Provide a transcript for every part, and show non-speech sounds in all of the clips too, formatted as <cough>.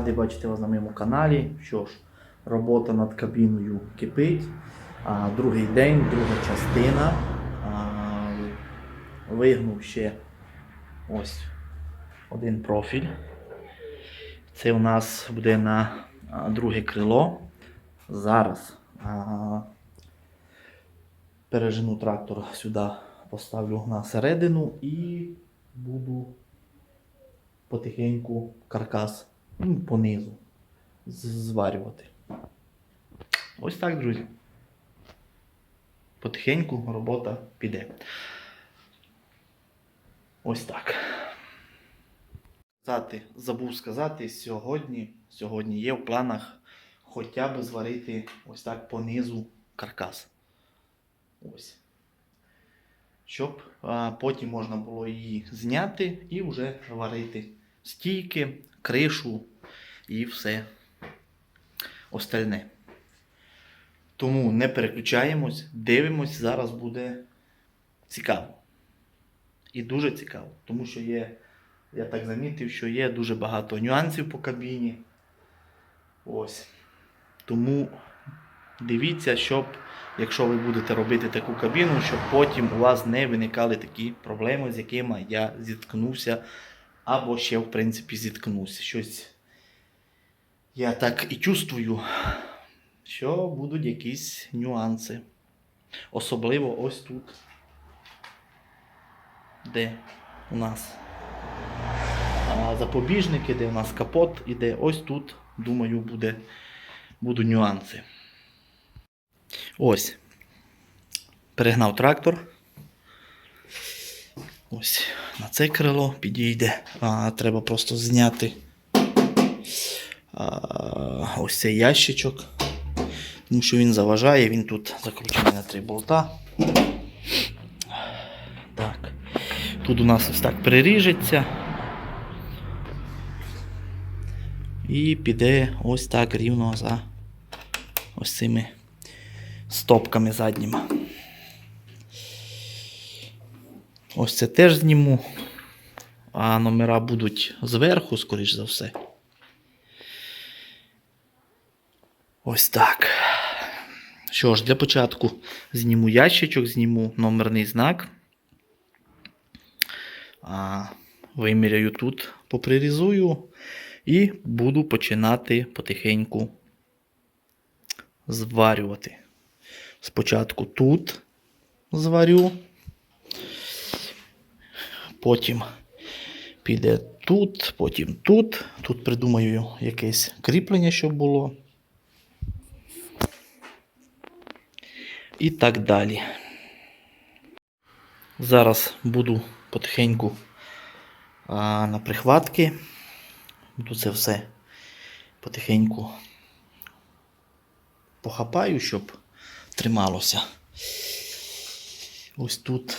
Радий бачити вас на моєму каналі. Що ж, робота над кабіною кипить. А, другий день, друга частина. А, вигнув ще ось один профіль. Це у нас буде на друге крило. Зараз а, пережену трактор сюди, поставлю на середину і буду потихеньку каркас ну, понизу зварювати. Ось так, друзі. Потихеньку робота піде. Ось так. Забув сказати, сьогодні, сьогодні є в планах хоча б зварити ось так понизу каркас. Ось. Щоб а, потім можна було її зняти і вже варити стійки, кришу і все остальне. Тому не переключаємось, дивимось, зараз буде цікаво. І дуже цікаво, тому що є, я так замітив, що є дуже багато нюансів по кабіні. Ось. Тому дивіться, щоб, якщо ви будете робити таку кабіну, щоб потім у вас не виникали такі проблеми, з якими я зіткнувся, або ще, в принципі, зіткнувся. Щось я так і чувствую, що будуть якісь нюанси. Особливо ось тут, де у нас запобіжники, де у нас капот іде. Ось тут, думаю, буде, будуть нюанси. Ось. Перегнав трактор. Ось на це крило підійде. А, треба просто зняти ось цей ящичок. Тому що він заважає, він тут закручений на три болта. Так. Тут у нас ось так приріжеться. І піде ось так рівно за ось цими стопками задніми. Ось це теж зніму. А номера будуть зверху, скоріш за все. Ось так. Що ж, для початку зніму ящичок, зніму номерний знак. Виміряю тут, поприрізую і буду починати потихеньку зварювати. Спочатку тут зварю, потім піде тут, потім тут. Тут придумаю якесь кріплення, щоб було. І так далі. Зараз буду потихеньку а, на прихватки. Буду це все потихеньку похапаю, щоб трималося. Ось тут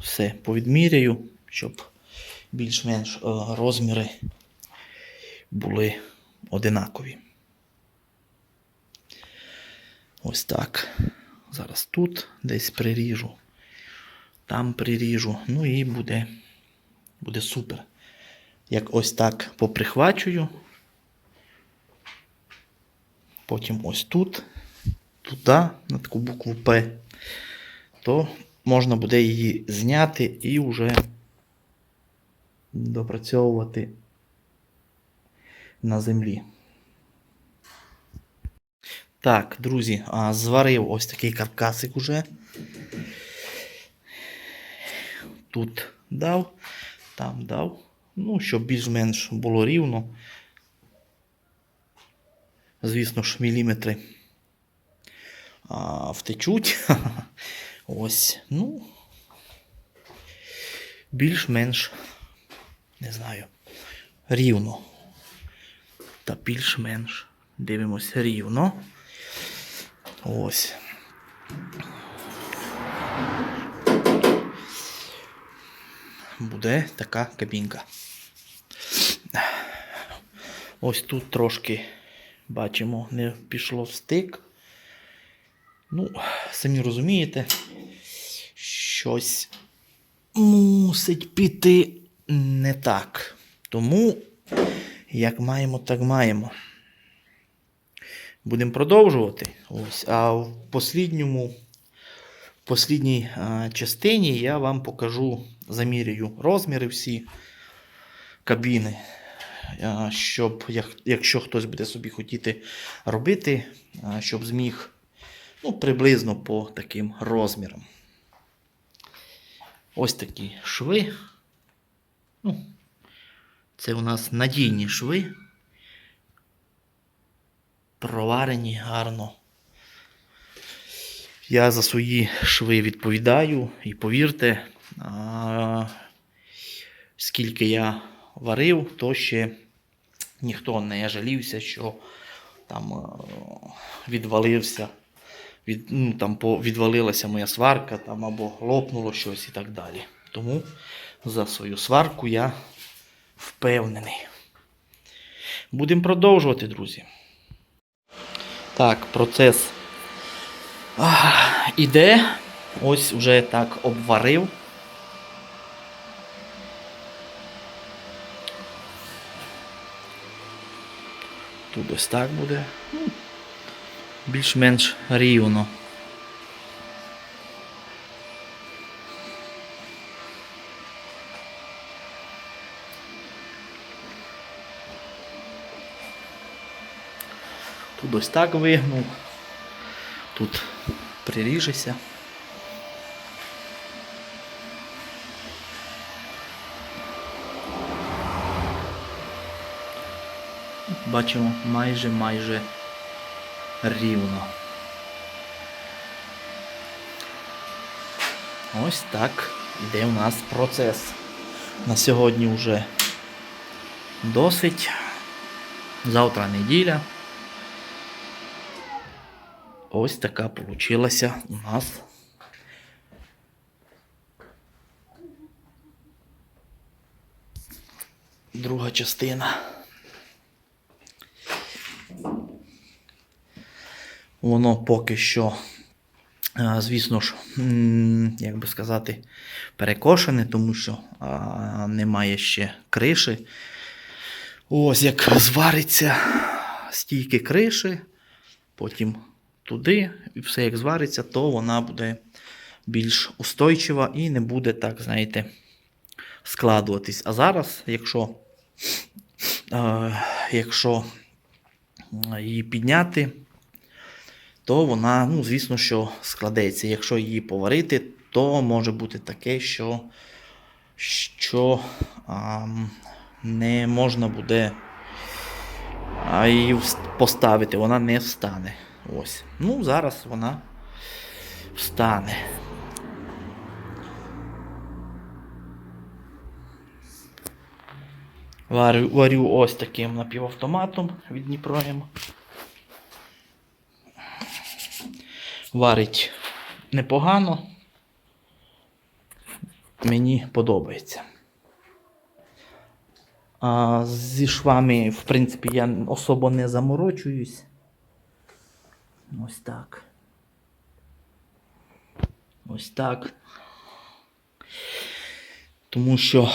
все повідміряю, щоб більш-менш е, розміри були одинакові. Ось так. Зараз тут десь приріжу, там приріжу, ну і буде, буде супер. Як ось так поприхвачую. Потім ось тут, туди, на таку букву П, то можна буде її зняти і вже допрацьовувати на землі. Так, друзі, зварив ось такий каркасик уже. Тут дав, там дав. Ну, щоб більш-менш було рівно. Звісно ж, міліметри а, втечуть. <laughs> Ось, ну. Більш-менш, не знаю, рівно. Та більш-менш. Дивимось рівно. Ось. Буде така кабінка. Ось тут трошки бачимо, не пішло в стик. Ну, самі розумієте, щось мусить піти не так. Тому Як маємо, так маємо. Будемо продовжувати. Ось. А в послідньому, в послідній частині я вам покажу, замірюю розміри всі кабіни. Щоб, як- якщо хтось буде собі хотіти робити, щоб зміг ну, приблизно по таким розмірам. Ось такі шви. Ну, це у нас надійні шви. Проварені гарно. Я за свої шви відповідаю і повірте, а, скільки я варив, то ще ніхто не жалівся, що там відвалився, від, ну, там відвалилася моя сварка там, або лопнуло щось і так далі. Тому за свою сварку я впевнений. Будемо продовжувати, друзі. Так, процес Ах, іде. Ось вже так обварив. Тут ось так буде. Більш-менш рівно. Тут ось так вигнув. Тут приріжеся. Бачимо майже майже рівно. Ось так іде у нас процес. На сьогодні вже досить. Завтра неділя. Ось така получилася у нас. Друга частина. Воно поки що, звісно ж, як би сказати, перекошене, тому що немає ще криші. Ось як звариться стійки криші, потім туди, і все як звариться, то вона буде більш устойчива і не буде так, знаєте, складуватись. А зараз, якщо, е, якщо її підняти, то вона, ну, звісно, що складеться. Якщо її поварити, то може бути таке, що, що а, не можна буде її поставити, вона не встане. Ось. Ну, зараз вона встане. Варю, варю ось таким напівавтоматом від Дніпром. Варить непогано. Мені подобається. А зі швами, в принципі, я особо не заморочуюсь. Ось так. Ось так. Тому що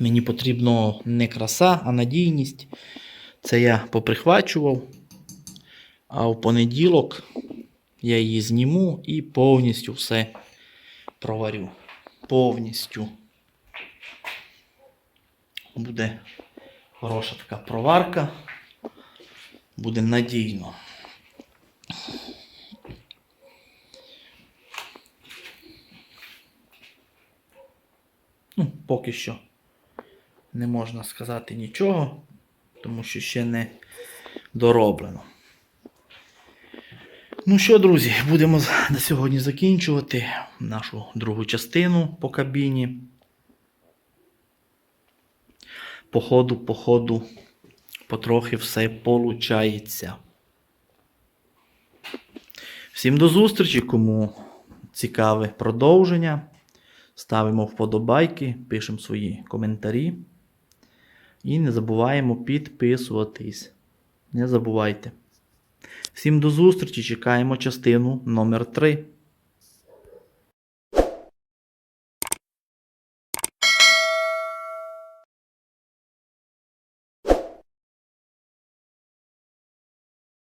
мені потрібно не краса, а надійність. Це я поприхвачував. А в понеділок я її зніму і повністю все проварю. Повністю. Буде хороша така проварка. Буде надійно. Ну, поки що не можна сказати нічого, тому що ще не дороблено. Ну що, друзі, будемо на сьогодні закінчувати нашу другу частину по кабіні. По ходу, по ходу, потрохи все получається. Всім до зустрічі, кому цікаве продовження. Ставимо вподобайки, пишемо свої коментарі. І не забуваємо підписуватись. Не забувайте. Всім до зустрічі. Чекаємо частину номер 3